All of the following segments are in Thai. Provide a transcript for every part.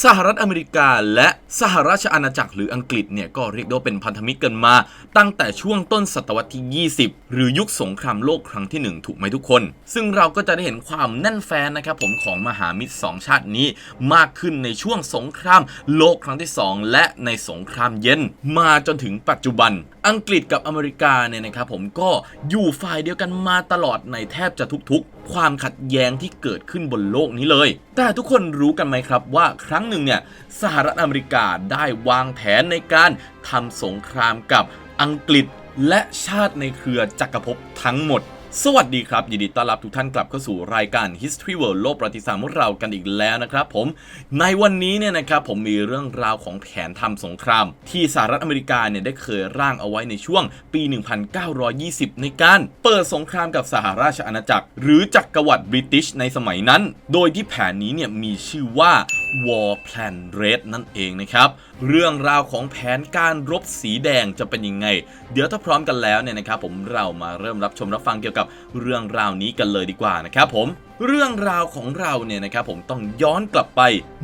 สหรัฐอเมริกาและสหราชอาณาจักรหรืออังกฤษเนี่ยก็เรียกได้ว่าเป็นพันธมิตรกันมา ตั้งแต่ช่วงต้นศตวรรษที่ 20 หรือยุคสงครามโลกครั้งที่ 1 ถูกไหมทุกคน ซึ่งเราก็จะได้เห็นความแน่นแฟนนะครับผมของมหามิตรสองชาตินี้มากขึ้นในช่วงสงครามโลกครั้งที่ 2 และในสงครามเย็น มาจนถึงปัจจุบันอังกฤษกับอเมริกาเนี่ยนะครับผมก็อยู่ฝ่ายเดียวกันมาตลอดในแทบจะทุกๆ ความขัดแย้งที่เกิดขึ้นบนโลกนี้เลย แต่ทุกคนรู้กันไหมครับว่าครั้งหนึ่งเนี่ยสหรัฐอเมริกาได้วางแผนในการทำสงครามกับอังกฤษและชาติในเครือจักรภพทั้งหมด สวัสดีครับ ยินดีต้อนรับทุกท่านกลับเข้าสู่รายการ History World โลกประวัติศาสตร์ของเรากันอีกแล้วนะครับผมในวันนี้เนี่ยนะครับผมมีเรื่องราวของแผนทำสงคราม ที่สหรัฐอเมริกาเนี่ยได้เคยร่างเอาไว้ในช่วงปี 1920 ในการเปิดสงครามกับสหราชอาณาจักร หรือจักรวรรดิบริติชในสมัยนั้น โดยที่แผนนี้เนี่ยมีชื่อว่า War Plan Red นั่นเองนะครับ เรื่องราวของแผนการรบสีแดงจะเป็นยังไง เดี๋ยวถ้าพร้อมกันแล้วเนี่ยนะครับ ผมเรามาเริ่มรับชมรับฟังเกี่ยวกับเรื่องราวนี้กันเลยดีกว่านะครับผมเรื่องราวของเราเนี่ยนะครับผมต้องย้อนกลับไป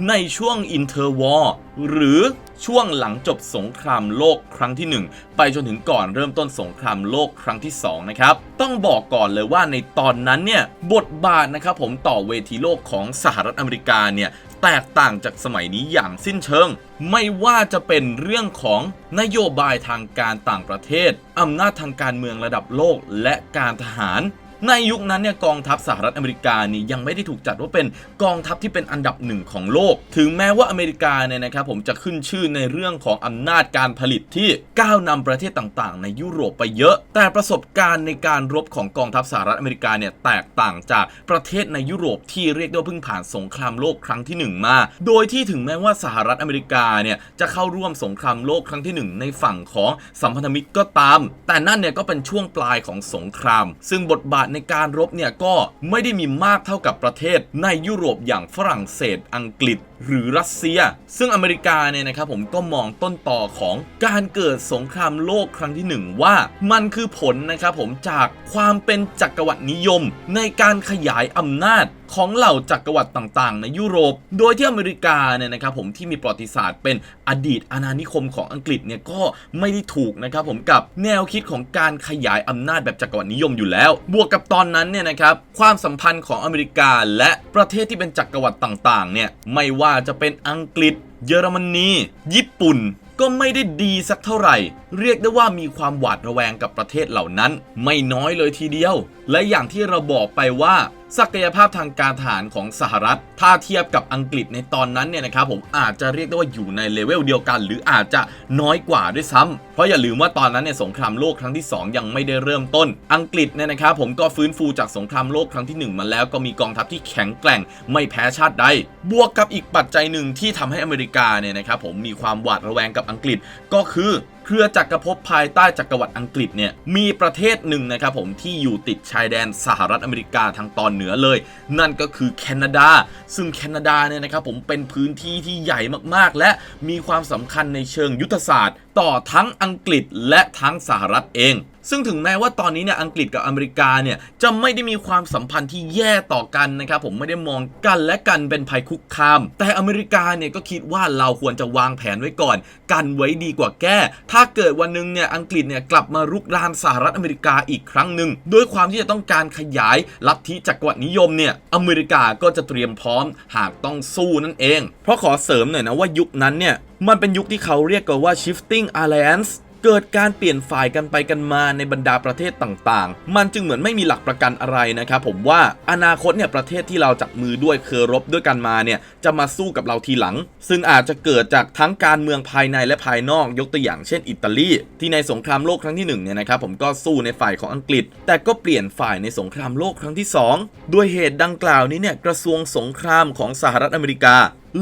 ในช่วงอินเทอร์วอร์หรือช่วงหลังจบสงครามโลกครั้งที่ 1 ไปจนถึงก่อนเริ่มต้นสงครามโลกครั้งที่2นะครับต้องบอกก่อนเลยว่าในตอนนั้นเนี่ยบทบาทนะครับผมต่อเวทีโลกของสหรัฐอเมริกาเนี่ย แตกต่างจากสมัยนี้อย่างสิ้นเชิง ไม่ว่าจะเป็นเรื่องของนโยบายทางการต่างประเทศ อำนาจทางการเมืองระดับโลก และการทหาร ในยุคนั้นเนี่ยกองทัพสหรัฐอเมริกานี่ยังไม่ได้ถูกจัดว่าเป็นกองทัพที่เป็นอันดับหนึ่งของโลก ถึงแม้ว่าอเมริกาเนี่ยนะครับผมจะขึ้นชื่อในเรื่องของอำนาจการผลิตที่ก้าวนำประเทศต่างๆ ในยุโรปไปเยอะ แต่ประสบการณ์ในการรบของกองทัพสหรัฐอเมริกาเนี่ยแตกต่างจากประเทศในยุโรปที่เรียกได้ว่าเพิ่งผ่านสงครามโลกครั้งที่หนึ่งมา โดยที่ถึงแม้ว่าสหรัฐอเมริกาเนี่ยจะเข้าร่วมสงครามโลกครั้งที่หนึ่งในฝั่งของสัมพันธมิตรก็ตาม แต่นั่นเนี่ยก็เป็นช่วงปลายของสงคราม ซึ่งบทบาทในการรบเนี่ยก็ไม่ได้มีมากเท่ากับประเทศในยุโรปอย่างฝรั่งเศสอังกฤษ หรือรัสเซีย ซึ่งอเมริกาเนี่ยนะครับผมก็มองต้นต่อของการเกิดสงครามโลกครั้งที่หนึ่งว่ามันคือผลนะครับผมจากความเป็นจักรวรรดินิยม ในการขยายอำนาจของเหล่าจักรวรรดิต่างๆ ในยุโรป โดยที่อเมริกาเนี่ยนะครับผมที่มีประวัติศาสตร์เป็นอดีตอาณานิคมของอังกฤษเนี่ยก็ไม่ได้ถูกนะครับผมกับแนวคิดของการขยายอำนาจแบบจักรวรรดินิยมอยู่แล้ว บวกกับตอนนั้นเนี่ยนะครับความสัมพันธ์ของอเมริกาและประเทศที่เป็นจักรวรรดิต่างๆเนี่ยไม่ว่าจะเป็นอังกฤษ เยอรมนีญี่ปุ่น ก็ไม่ได้ดีสักเท่าไหร่ เรียกได้ว่ามีความหวาดระแวงกับประเทศเหล่านั้น ไม่น้อยเลยทีเดียว และอย่างที่เราบอกไปว่าศักยภาพทางการทหารของสหรัฐ ถ้าเทียบกับอังกฤษในตอนนั้นเนี่ยนะครับผมอาจจะเรียกได้ว่าอยู่ในเลเวลเดียวกัน หรืออาจจะน้อยกว่าด้วยซ้ำเพราะอย่าลืมว่าตอนนั้นเนี่ยสงครามโลกครั้งที่ 2 ยังไม่ได้เริ่มต้น อังกฤษเนี่ยนะครับผมก็ฟื้นฟูจากสงครามโลกครั้งที่ 1 มาแล้วก็มีกองทัพที่แข็งแกร่งไม่แพ้ชาติใด บวกกับอีกปัจจัยหนึ่งที่ทำให้อเมริกาเนี่ยนะครับผมมีความหวาดระแวงกับอังกฤษก็คือ เครือจักรภพภายใต้จักรวรรดิอังกฤษเนี่ยมีประเทศหนึ่งนะครับผมที่อยู่ติดชายแดนสหรัฐอเมริกาทางตอนเหนือเลย นั่นก็คือแคนาดา ซึ่งแคนาดาเนี่ยนะครับผมเป็นพื้นที่ที่ใหญ่มากๆ และมีความสำคัญในเชิงยุทธศาสตร์ ต่อทั้งอังกฤษและทั้งสหรัฐเอง ซึ่งถึงแม้ว่าตอนนี้เนี่ยอังกฤษกับอเมริกาเนี่ยจะไม่ได้มีความสัมพันธ์ที่แย่ต่อกันนะครับผมไม่ได้มองกันและกันเป็นภัยคุกคาม แต่อเมริกาเนี่ยก็คิดว่าเราควรจะวางแผนไว้ก่อน กันไว้ดีกว่าแก้ ถ้าเกิดวันหนึงเนี่ยอังกฤษเนี่ยกลับมารุกรานสหรัฐอเมริกาอีกครั้งหนึ่งด้วยความที่จะต้องการขยายลัทธิจักรวรรดินิยมเนี่ยอเมริกาก็จะเตรียมพร้อมหากต้องสู้นั่นเอง เพราะขอเสริมหน่อยนะว่ายุคนั้นเนี่ย มันเป็นยุคที่เขาเรียกกันว่า shifting alliance เกิดการเปลี่ยนฝ่ายกันไปกันมาในบรรดาประเทศต่างๆ มันจึงเหมือนไม่มีหลักประกันอะไรนะครับผมว่าอนาคตเนี่ยประเทศที่เราจับมือด้วยเคยรบด้วยกันมาเนี่ยจะมาสู้กับเราทีหลัง ซึ่งอาจจะเกิดจากทั้งการเมืองภายในและภายนอกยกตัวอย่างเช่นอิตาลี ที่ในสงครามโลกครั้งที่หนึ่งเนี่ยนะครับผมก็สู้ในฝ่ายของอังกฤษ แต่ก็เปลี่ยนฝ่ายในสงครามโลกครั้งที่สองด้วยเหตุดังกล่าวนี้เนี่ยกระทรวงสงครามของสหรัฐอเมริกา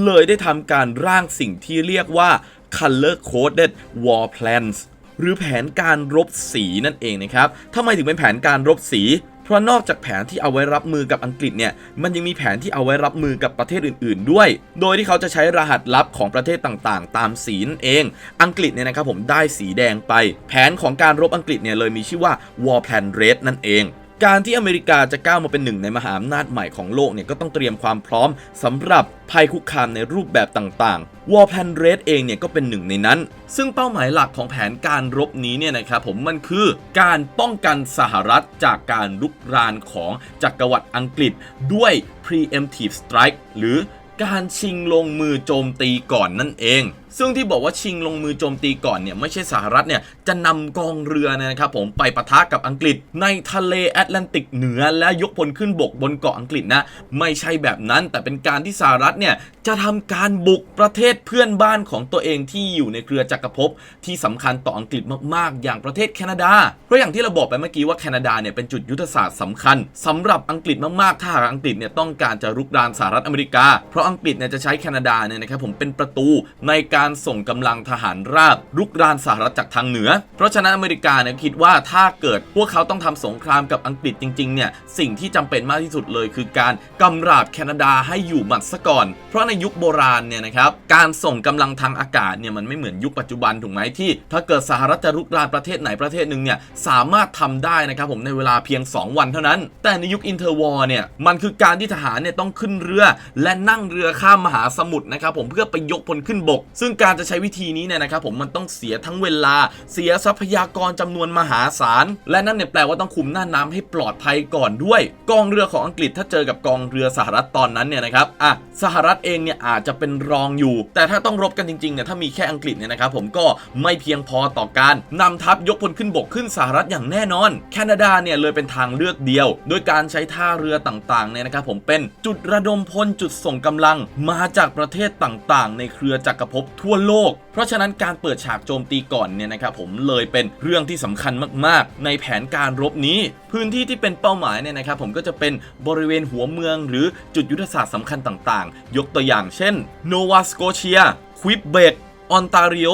เลยได้ทำการร่างสิ่งที่เรียกว่า color coded war plans หรือแผนการรบสีนั่นเองนะครับทำไมถึงเป็นแผนการรบสี เพราะนอกจากแผนที่เอาไว้รับมือกับอังกฤษเนี่ย มันยังมีแผนที่เอาไว้รับมือกับประเทศอื่น ๆ ด้วย โดยที่เขาจะใช้รหัสลับของประเทศต่างๆ ตามสีนั่นเอง อังกฤษเนี่ยนะครับผมได้สีแดงไป แผนของการรบอังกฤษเนี่ยเลยมีชื่อว่า War Plan Red นั่นเอง การที่อเมริกาจะก้าวมาเป็นหนึ่งในมหาอำนาจใหม่ของโลกเนี่ยก็ต้องเตรียมความพร้อมสำหรับภัยคุกคามในรูปแบบต่างๆ War Plan Red เองเนี่ยก็เป็นหนึ่งในนั้น ซึ่งเป้าหมายหลักของแผนการรบนี้เนี่ยนะครับผมมันคือการป้องกันสหรัฐจากการลุกรานของจักรวรรดิอังกฤษด้วย preemptive strike หรือการชิงลงมือโจมตีก่อนนั่นเองซึ่งที่บอกว่าชิงลงมือโจมตีก่อนเนี่ยไม่ใช่สหรัฐเนี่ยจะนำกองเรือนะครับผมไปปะทะกับอังกฤษ ในทะเลแอตแลนติกเหนือและยกพลขึ้นบกบนเกาะอังกฤษนะไม่ใช่แบบนั้น แต่เป็นการที่สหรัฐเนี่ยจะทำการบุกประเทศเพื่อนบ้านของตัวเองที่อยู่ในเครือจักรภพที่สำคัญต่ออังกฤษมาก ๆ อย่างประเทศแคนาดา เพราะอย่างที่เราบอกไปเมื่อกี้ว่าแคนาดาเนี่ยเป็นจุดยุทธศาสตร์สำคัญสำหรับอังกฤษมากๆถ้าหากอังกฤษเนี่ยต้องการจะรุกรานสหรัฐอเมริกา เพราะอังกฤษเนี่ยจะใช้แคนาดาเนี่ยนะครับผมเป็นประตูในการส่งกำลังทหารราบรุกรานสหรัฐจากทางเหนือ เพราะฉะนั้นอเมริกาเนี่ยคิดว่าถ้าเกิดพวกเขาต้องทำสงครามกับอังกฤษจริงๆเนี่ยสิ่งที่จำเป็นมากที่สุดเลย คือการกำราบแคนาดาให้อยู่หมัดซะก่อน เพราะในยุคโบราณเนี่ยนะครับการส่งกำลังทางอากาศเนี่ยมันไม่เหมือนยุคปัจจุบันถูกไหมที่ ถ้าเกิดสหรัฐจะรุกรานประเทศไหนประเทศหนึ่งเนี่ยสามารถทำได้นะครับผมในเวลาเพียง 2 วันเท่านั้น แต่ในยุคอินเทอร์วอร์เนี่ยมันคือการที่ทหารเนี่ยต้องขึ้นเรือ และนั่งเรือข้ามมหาสมุทรนะครับผมเพื่อไปยกพลขึ้นบกซึ่งการจะใช้วิธีนี้เนี่ยนะครับผมมันต้องเสียทั้งเวลา เสียทรัพยากรจำนวนมหาศาล และนั่นเนี่ยแปลว่าต้องคุมหน้าน้ำให้ปลอดภัยก่อนด้วย กองเรือของอังกฤษถ้าเจอกับกองเรือสหรัฐตอนนั้นเนี่ยนะครับอะสหรัฐเองเนี่ยอาจจะเป็นรองอยู่ แต่ถ้าต้องรบกันจริงๆเนี่ยถ้ามีแค่อังกฤษเนี่ยนะครับผมก็ไม่เพียงพอต่อการนำทัพยกพลขึ้นบกขึ้นสหรัฐอย่างแน่นอน แคนาดาเนี่ยเลยเป็นทางเลือกเดียว โดยการใช้ท่าเรือต่างๆเนี่ยนะครับผมเป็นจุดระดมพลจุดส่งกำลังมาจากประเทศต่างๆ ในเครือจักรภพทั่วโลก เพราะฉะนั้นการเปิดฉากโจมตีก่อนเนี่ยนะครับผมเลยเป็นเรื่องที่สำคัญมากๆ ในแผนการรบนี้ พื้นที่ที่เป็นเป้าหมายเนี่ยนะครับผมก็จะเป็นบริเวณหัวเมืองหรือจุดยุทธศาสตร์สำคัญต่างๆ ยกตัวอย่างเช่นโนวาสโกเชียควิบเบกออนตาริโอ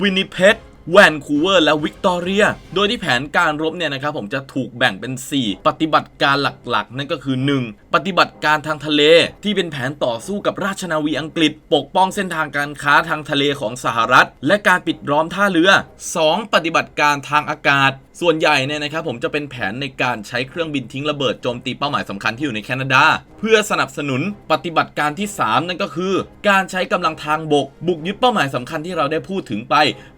วินิเพก แวนคูเวอร์และวิกตอเรีย โดยที่แผนการรบเนี่ยนะครับผมจะถูกแบ่งเป็น 4 ปฏิบัติการหลักๆ นั่นก็คือ 1. ปฏิบัติการทางทะเล ที่เป็นแผนต่อสู้กับราชนาวีอังกฤษ ปกป้องเส้นทางการค้าทางทะเลของสหรัฐ และการปิดล้อมท่าเรือ 2. ปฏิบัติการทางอากาศ ส่วนใหญ่เนี่ยนะครับผมจะเป็นแผนในการใช้เครื่องบินทิ้งระเบิดโจมตีเป้าหมายสำคัญที่อยู่ในแคนาดา เพื่อสนับสนุนปฏิบัติการที่ 3 นั่นก็คือ การใช้กำลังทางบก บุกยึดเป้าหมายสำคัญที่เราได้พูดถึงไป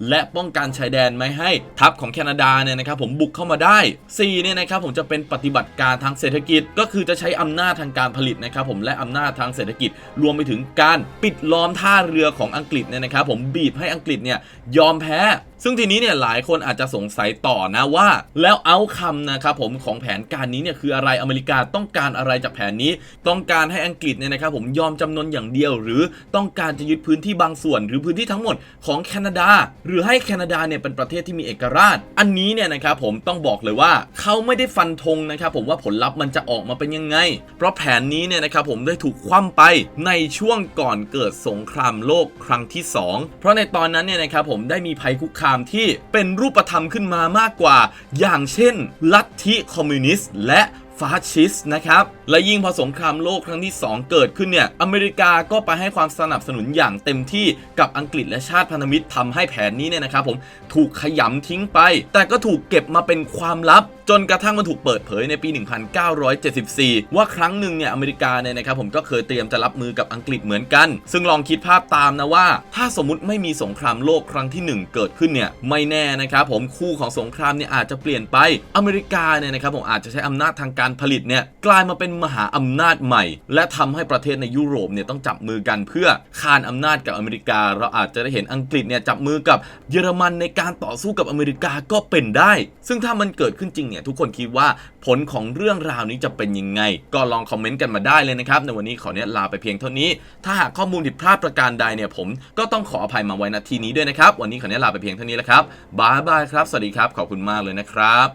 และป้องกันชายแดนไม่ให้ทัพของแคนาดาเนี่ยนะครับผมบุกเข้ามาได้ 4 เนี่ยนะครับผมจะเป็นปฏิบัติการทางเศรษฐกิจ ก็คือจะใช้อำนาจทางการผลิตนะครับผมและอำนาจทางเศรษฐกิจ รวมไปถึงการปิดล้อมท่าเรือของอังกฤษเนี่ยนะครับผมบีบให้อังกฤษเนี่ยยอมแพ้ ซึ่งทีนี้เนี่ยหลายคนอาจจะสงสัยต่อนะว่า แล้วเอาคำนะครับผมของแผนการนี้เนี่ยคืออะไรอเมริกาต้องการอะไรจากแผนนี้ ต้องการให้อังกฤษเนี่ยนะครับผมยอมจำนนอย่างเดียว หรือต้องการจะยึดพื้นที่บางส่วน หรือพื้นที่ทั้งหมดของแคนาดา หรือให้แคนาดาเนี่ยเป็นประเทศที่มีเอกราช อันนี้เนี่ยนะครับผมต้องบอกเลยว่าเขาไม่ได้ฟันธงนะครับผมว่าผลลัพธ์มันจะออกมาเป็นยังไง เพราะแผนนี้เนี่ยนะครับผมได้ถูกคว่ำไปในช่วงก่อนเกิดสงครามโลกครั้งที่ 2 เพราะในตอนนั้นเนี่ยนะครับผมได้มีภัยคุกคามที่เป็นรูปธรรมขึ้นมามากกว่า อย่างเช่น ลัทธิคอมมิวนิสต์และฟาสชิสต์นะครับ และยิ่งพอสงครามโลกครั้งที่ 2 เกิดขึ้นเนี่ย อเมริกาก็ไปให้ความสนับสนุนอย่างเต็มที่กับอังกฤษและชาติพันธมิตรทำให้แผนนี้เนี่ยนะครับผมถูกขยำทิ้งไป แต่ก็ถูกเก็บมาเป็นความลับ จนกระทั่งมันถูกเปิดเผยในปี 1974 ว่าครั้งหนึ่งเนี่ยอเมริกาเนี่ยนะครับผมก็เคยเตรียมจะรับมือกับอังกฤษเหมือนกัน ซึ่งลองคิดภาพตามนะว่า ถ้าสมมติไม่มีสงครามโลกครั้งที่ 1 เกิดขึ้นเนี่ยไม่แน่นะครับผมคู่ของสงครามเนี่ยอาจจะเปลี่ยนไปอเมริกาเนี่ยนะครับผมอาจจะใช้อำนาจทางการผลิตเนี่ยกลายมาเป็นมหาอำนาจใหม่ และทำให้ประเทศในยุโรปเนี่ยต้องจับมือกันเพื่อคานอำนาจกับอเมริกา เราอาจจะได้เห็นอังกฤษเนี่ยจับมือกับเยอรมันในการต่อสู้กับอเมริกาก็เป็นได้ ซึ่งถ้ามันเกิดขึ้นจริงเนี่ยทุกคนคิดว่าผลของเรื่องราวนี้จะเป็นยังไง ก็ลองคอมเมนต์กันมาได้เลยนะครับ ในวันนี้ขอเนี่ยลาไปเพียงเท่านี้ ถ้าหากข้อมูลผิดพลาดประการใดเนี่ยผมก็ต้องขออภัยมาไว้ณทีนี้ด้วยนะครับ วันนี้ขอเนี่ยลาไปเพียงเท่านี้แล้วครับบายบายครับ สวัสดีครับ ขอบคุณมากเลยนะครับ